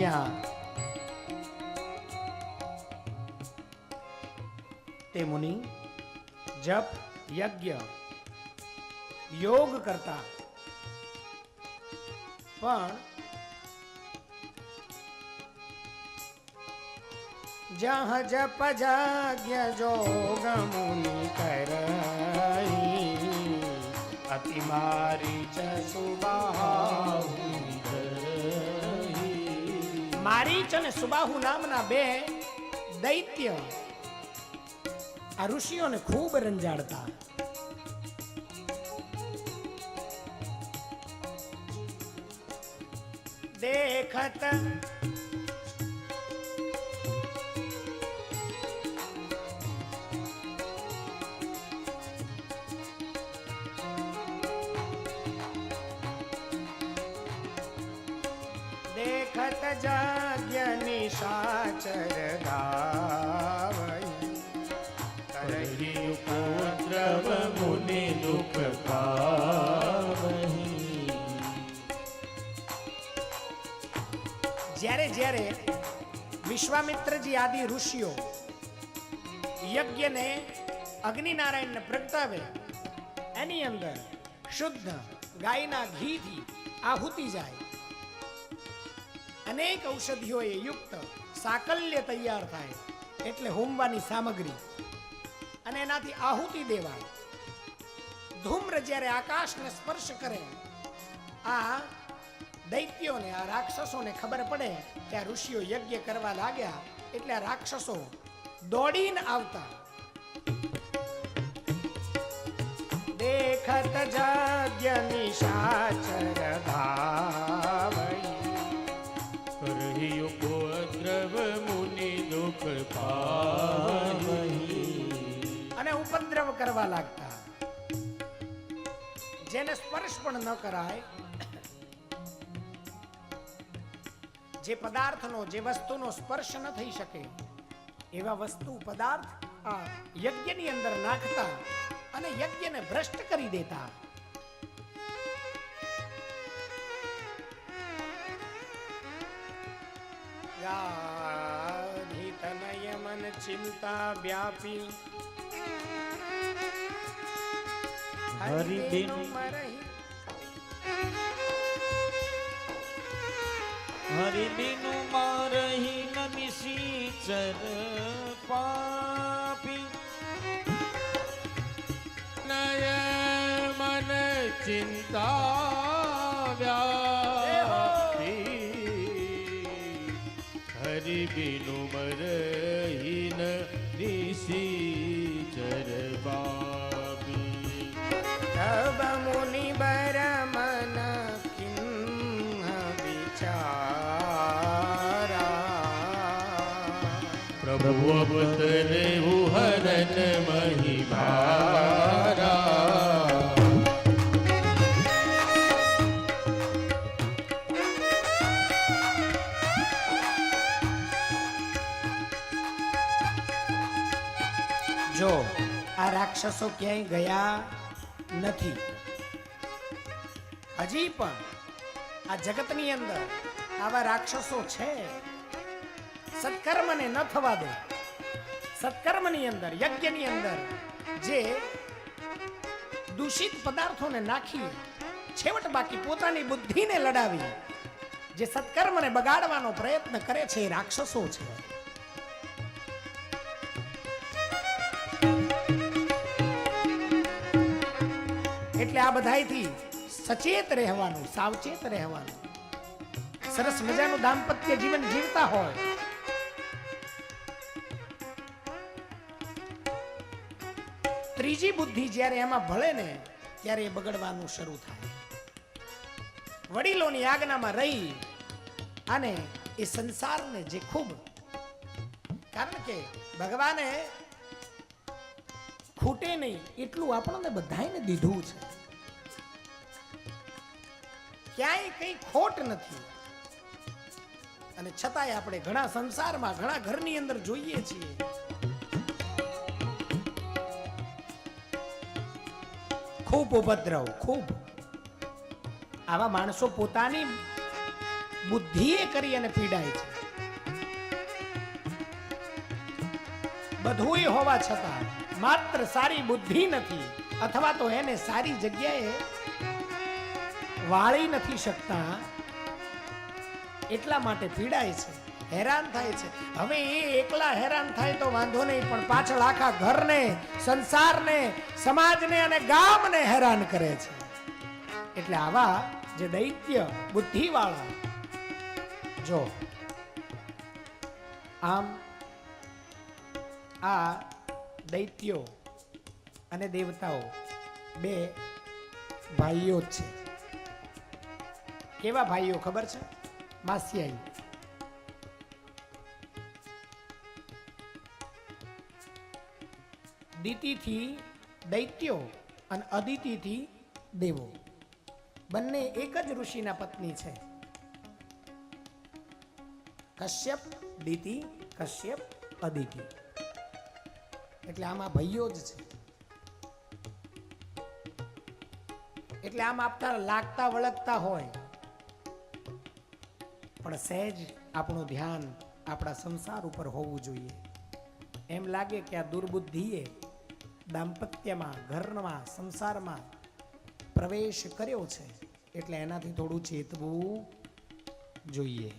જ્યાં તે મુનિ જપ યજ્ઞ યોગ કરતા પણ જહ જપ જાગ્ય જોગ મુનિ કરઈ અતિ મારી ચ કરઈ. મારીચ અને સુબાહુ નામના બે દૈત્ય આ ઋષિઓને ખૂબ રંજાડતા. દેખત દેખત જાગ્ય સાચર ગાવઈ મુનિ દુઃખ પાવહી જ્યારે જ્યારે વિશ્વામિત્રજી આદિ ઋષિઓ યજ્ઞને અગ્નિનારાયણને પ્રગટાવે એની અંદર શુદ્ધ ગાયના ઘીથી આહુતિ જાય અનેક ઔષધિઓએ યુક્ત સાકલ્ય તૈયાર થાય એટલે હોમવાની સામગ્રી. અને એનાથી આહુતિ દેવાય. ધૂમ્ર જ્યારે આકાશને સ્પર્શ કરે, આ દૈત્યોને, આ રાક્ષસોને ખબર પડે કે આ ઋષિઓ યજ્ઞ કરવા લાગ્યા એટલે આ રાક્ષસો દોડીને આવતા. દેખત જાગ્ય નિશાચર કરહી ઉપદ્રવ મુનિ દુઃખ પાવહી અને ઉપદ્રવ કરવા લાગતા. જેને સ્પર્શ પણ ન કરાય જે પદાર્થનો જે વસ્તુનો સ્પર્શ ન થઈ શકે એવા વસ્તુ પદાર્થ આ યજ્ઞની અંદર નાખતા અને યજ્ઞને ભ્રષ્ટ કરી દેતા. ગાધિતનય મન ચિંતા વ્યાપી હરિબિન મરહી હરિ બિનુ મારહી ન ચર પાપી નય મન ચિંતા બિનુ મરહીન ન નિશીચર પાપી તબ મુનિ બર મન કિન્હ વિચારા પ્રભુ અવતરે હરન મહિમારા જો આ રાક્ષસો ક્યાંય ગયા નથી. હજી પણ આ જગતની અંદર આવા રાક્ષસો છે. સત્કર્મને ન થવા દે. સત્કર્મની અંદર, યજ્ઞની અંદર જે દૂષિત પદાર્થોને નાખી, છેવટ બાકી પોતાની બુદ્ધિને લડાવી, જે સત્કર્મને બગાડવાનો પ્રયત્ન કરે છે એ રાક્ષસો છે. એટલે આ બધાયથી સચેત રહેવાનું, સાવચેત રહેવાનું. સરસ મજાનું દાંપત્ય જીવન જીવતા હોય. ત્રીજી બુદ્ધિ જ્યારે એમાં ભળે ને, ત્યારે એ બગડવાનું શરૂ થાય. વડીલોની આજ્ઞામાં રહી અને એ સંસારને જે ખૂબ, કારણ કે ભગવાને ખૂટે નહીં, એટલું આપણને બધાને દીધું છે. ક્યાંય કઈ ખોટ નથી. અને છતાંય આપણે ઘણા સંસારમાં, ઘણા ઘરની અંદર જોઈએ છીએ. ખૂબ ઉપદ્રવ, ખૂબ. આવા માણસો પોતાની બુદ્ધિએ કરી અને પીડાય છે. બધુંય હોવા છતાં માત્ર સારી બુદ્ધિ નથી, અથવા તો એને સારી જગ્યાએ વાળી નથી શકતા. એટલા માટે પીડાય છે, હેરાન થાય છે. હવે એ એકલા હેરાન થાય તો વાંધો નહીં, પણ પાછળ આખા ઘરને, સંસારને, સમાજને અને ગામને હેરાન કરે છે. એટલે આવા જે દૈત્ય બુદ્ધિવાળા, જો આમ આ દૈત્યો અને દેવતાઓ બે ભાઈઓ છે. કેવા ભાઈઓ ખબર છે? માસિયાઈ. દિતિથી દૈત્યો અને અદિતિથી દેવો. બંને એક જ ઋષિના પત્ની છે. કશ્યપ દિતિ કશ્યપ અદિતિ એટલે આમાં ભાઈઓ જ છે. એટલે આમ આપતા લાગતા વળગતા હોય. પણ સહેજ આપણું ધ્યાન આપણા સંસાર ઉપર હોવું જોઈએ. એમ લાગે કે આ દુર્બુદ્ધિએ દાંપત્યમાં, ઘરમાં, સંસારમાં પ્રવેશ કર્યો છે. એટલે એનાથી થોડું ચેતવું જોઈએ.